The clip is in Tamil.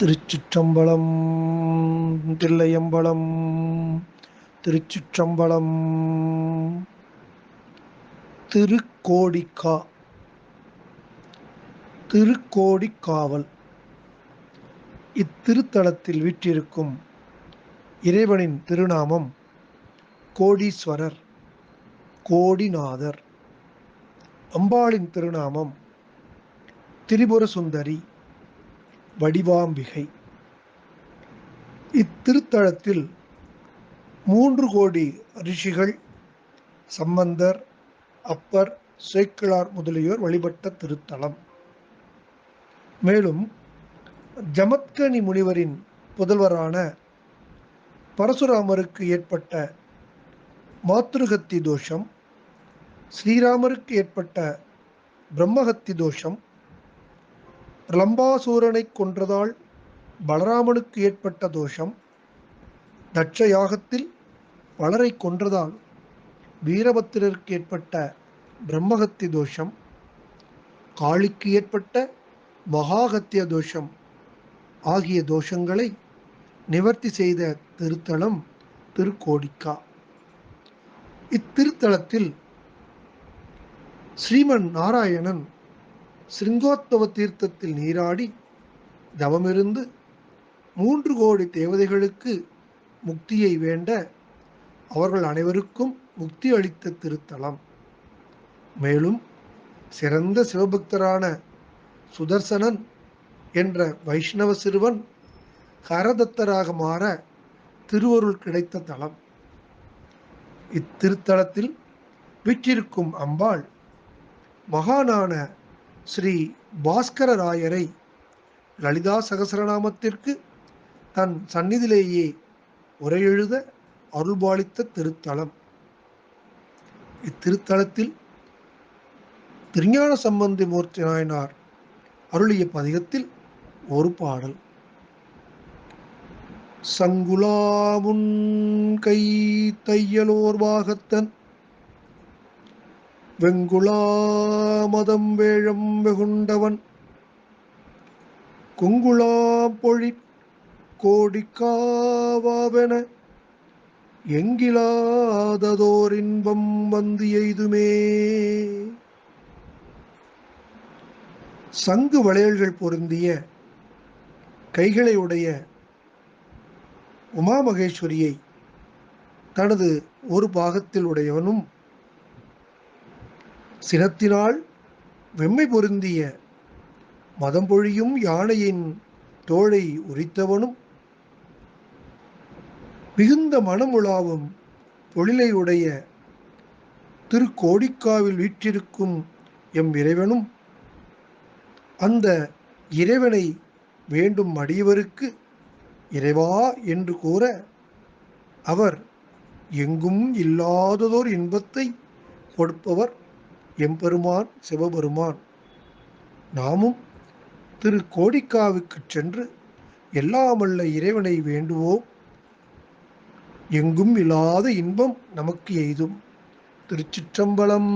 திருச்சிற்றம்பலம் தில்லையம்பலம் திருச்சிற்றம்பலம் திருக்கோடிக்கா திருக்கோடிக்காவல். இத்திருத்தலத்தில் வீற்றிருக்கும் இறைவனின் திருநாமம் கோடீஸ்வரர் கோடிநாதர். அம்பாளின் திருநாமம் திரிபுர சுந்தரி வடிவாம்பிகை. இத்திருத்தலத்தில் மூன்று கோடி ரிஷிகள் சம்பந்தர் அப்பர் சேக்கிழார் முதலியோர் வழிபட்ட திருத்தலம். மேலும் ஜமத்கனி முனிவரின் புதல்வரான பரசுராமருக்கு ஏற்பட்ட மாத்ருகத்தி தோஷம் ஸ்ரீராமருக்கு ஏற்பட்ட பிரம்மஹத்தி தோஷம் லம்பாசூரனை கொன்றதால் பலராமனுக்கு ஏற்பட்ட தோஷம் தட்ச யாகத்தில் பலரை கொன்றதால் வீரபத்திரருக்கு ஏற்பட்ட பிரம்மகத்திய தோஷம் காளிக்கு ஏற்பட்ட மகாகத்திய தோஷம் ஆகிய தோஷங்களை நிவர்த்தி செய்த திருத்தலம் திருக்கோடிக்கா. இத்திருத்தலத்தில் ஸ்ரீமன் நாராயணன் சிருங்கோத்தவ தீர்த்தத்தில் நீராடி தவமிருந்து மூன்று கோடி தேவதைகளுக்கு முக்தியை வேண்ட அவர்கள் அனைவருக்கும் முக்தி அளித்த திருத்தலம். மேலும் சிறந்த சிவபக்தரான சுதர்சனன் என்ற வைஷ்ணவ சிறுவன் கரதத்தராக மாற திருவருள் கிடைத்த தலம். இத்திருத்தலத்தில் விற்றிருக்கும் அம்பாள் மகானான ஸ்ரீ பாஸ்கரராயரை லலிதா சகசரநாமத்திற்கு தன் சந்நிதியிலேயே உரையெழுத அருள்பாலித்த திருத்தலம். இத்திருத்தலத்தில் திருஞான சம்பந்தி மூர்த்தி நாயனார் அருளிய பதிகத்தில் ஒரு பாடல். சங்குலாவுன் கை தையலோர் பாகத்தன் வெங்குளாமதம் வேழம் வெகுண்டவன். குங்குளாம் பொழி கோடிக்காவாவென எங்கிலாததோர் இன்பம் வந்து எய்துமே. சங்கு வளையல்கள் பொருந்திய கைகளை உடைய உமாமகேஸ்வரியை தனது ஒரு பாகத்தில் உடையவனும் சினத்தினால் வெம்மை பொருந்திய மதம் பொழியும் யானையின் தோளை உரித்தவனும் மிகுந்த மனமுழாவும் பொழிலை உடைய திருக்கோடிக்காவில் வீற்றிருக்கும் எம் இறைவனும் அந்த இறைவனை வேண்டும் அடியவருக்கு இறைவா என்று கூற அவர் எங்கும் இல்லாததோர் இன்பத்தை கொடுப்பவர் எம்பெருமான் சிவபெருமான். நாமும் திரு கோடிக்காவுக்கு சென்று எல்லாமல்ல இறைவனை வேண்டுவோம். எங்கும் இல்லாத இன்பம் நமக்கு எய்தும் திருச்சிற்றம்பலம்.